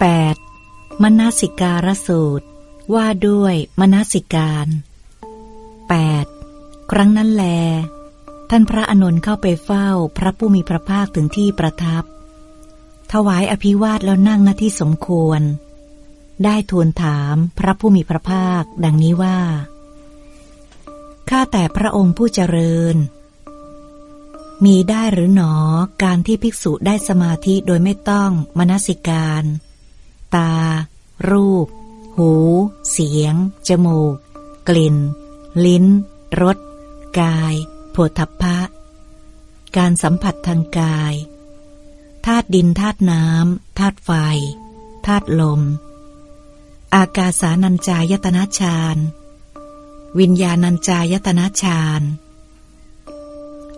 8. มนสิการสูตร ว่าด้วยมนสิการ 8. ครั้งนั้นแล ท่านพระอนนท์เข้าไปเฝ้าพระผู้มีพระภาคถึงที่ประทับ ถวายอภิวาทแล้วนั่งหน้าที่สมควร ได้ทูลถามพระผู้มีพระภาคดังนี้ว่า ข้าแต่พระองค์ผู้เจริญมีได้หรือหนอการที่ภิกษุได้สมาธิโดยไม่ต้องมนสิการ ตา รูป หู เสียง จมูก กลิ่น ลิ้น รส กาย โผฏฐัพพะ การสัมผัสทางกาย ธาตุดินธาตุน้ำธาตุไฟ ธาตุลม อากาสานัญจายตนะฌาน วิญญาณัญจายตนะฌาน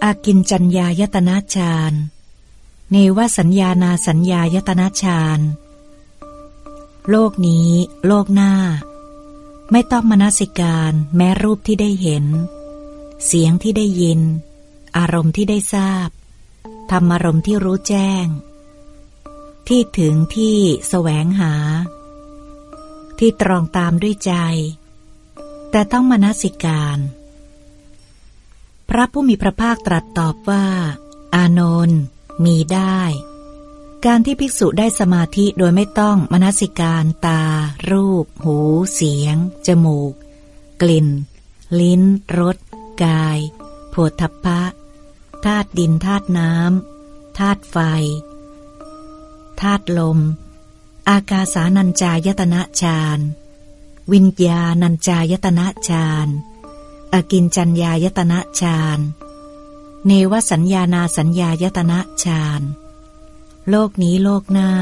อากินจัญญายตนะฌาน เนวสัญญานาสัญญายตนะฌาน โลกนี้ โลกหน้า ไม่ต้องมนสิการแม้รูปที่ได้เห็น เสียงที่ได้ยิน อารมณ์ที่ได้ทราบ ธรรมอารมณ์ที่รู้แจ้ง ที่ถึงที่แสวงหา ที่ตรองตามด้วยใจ แต่ต้องมนสิการ พระผู้มีพระภาคตรัสตอบว่า อานนท์มีได้ การที่ภิกษุได้สมาธิโดยไม่ต้องมนสิการ ตา รูป หู เสียง จมูก กลิ่น ลิ้น รส กายโผฏฐัพพะธาตุดินธาตุน้ำธาตุไฟธาตุลม อากาสานัญจายตนะฌาน วิญญาณัญจายตนะฌานอากินจัญญายตนะฌาน เนวสัญญานาสัญญายตนะฌาน โลกนี้โลกหน้า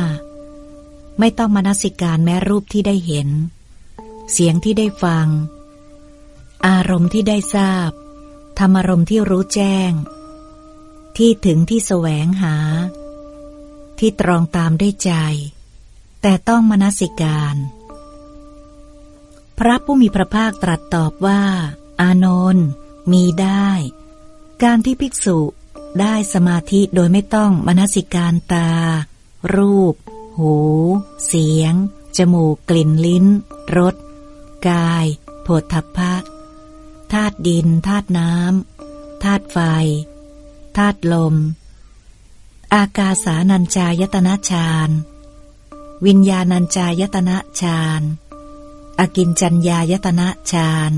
ไม่ต้องมนสิการแม้รูปที่ได้เห็น เสียงที่ได้ฟัง อารมณ์ที่ได้ทราบ ธรรมารมณ์ที่รู้แจ้ง ที่ถึงที่แสวงหา ที่ตรองตามได้ใจ แต่ต้องมนสิการ พระผู้มีพระภาคตรัสตอบว่า อานนท์มีได้ การที่ภิกษุ ได้สมาธิโดยไม่ต้องมนสิการตา รูป หู เสียง จมูกกลิ่นลิ้น รส กาย โผฏฐัพพะธาตุดินธาตุน้ำธาตุไฟธาตุลม อากาสานัญจายตนะฌาน วิญญาณัญจายตนะฌานอากินจัญญายตนะฌาน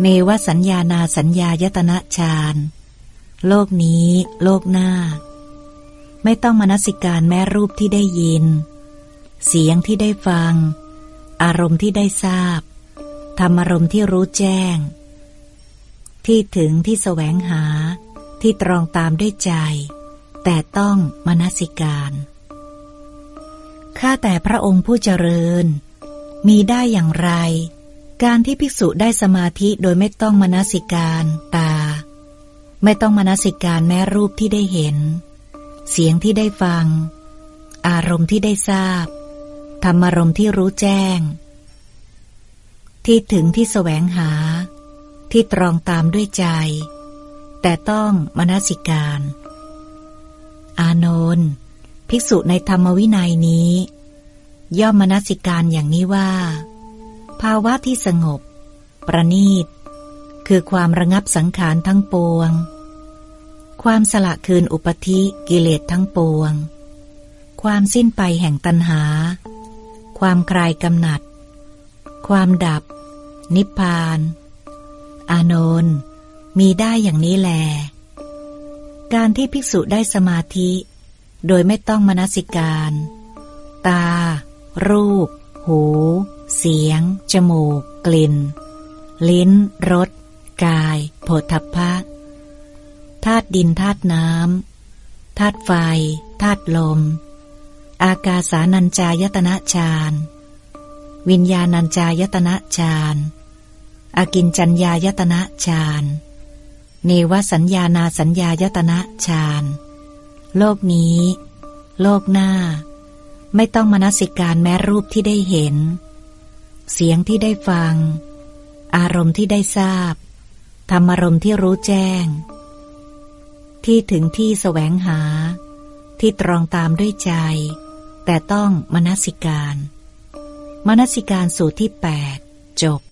เมวสัญญานาสัญญายตนะฌาน โลกนี้ โลกหน้า ไม่ต้องมนสิการแม้รูปที่ได้ยิน เสียงที่ได้ฟัง อารมณ์ที่ได้ทราบ ธรรมอารมณ์ที่รู้แจ้ง ที่ถึงที่แสวงหาที่ตรองตามด้วยใจ แต่ต้องมนสิการ ข้าแต่พระองค์ผู้เจริญ มีได้อย่างไร การที่ภิกษุได้สมาธิโดยไม่ต้องมนสิการตา ไม่ต้องมนสิการแม้รูปที่ได้เห็น เสียงที่ได้ฟัง อารมณ์ที่ได้ทราบ ธรรมารมณ์ที่รู้แจ้ง ที่ถึงที่แสวงหา ที่ตรองตามด้วยใจ แต่ต้องมนสิการ อานนท์ภิกษุในธรรมวินัยนี้ ย่อมมนสิการอย่างนี้ว่า ภาวะที่สงบ ประณีต คือความระงับสังขารทั้งปวง ความสละคืนอุปธิกิเลสทั้งปวง ความสิ้นไปแห่งตัณหา ความคลายกำหนัด ความดับ นิพพาน อานนท์มีได้อย่างนี้แล การที่ภิกษุได้สมาธิ โดยไม่ต้องมนสิการ ตา รูป หู เสียง จมูก กลิ่น ลิ้น รส กายโผฏฐัพพะธาตุดินธาตุน้ำธาตุไฟธาตุลม อากาสานัญจายตนะฌานวิญญาณัญจายตนะฌานอากินจัญญายตนะฌานเนวสัญญานาสัญญายตนะฌานโลกนี้ โลกหน้า ไม่ต้องมนสิการแม้รูปที่ได้เห็น เสียงที่ได้ฟัง อารมณ์ที่ได้ทราบ ธรรมอารมณ์ที่รู้แจ้ง ที่ถึงที่แสวงหา ที่ตรองตามด้วยใจ แต่ต้องมนสิการ มนสิการสูตรที่แปดจบ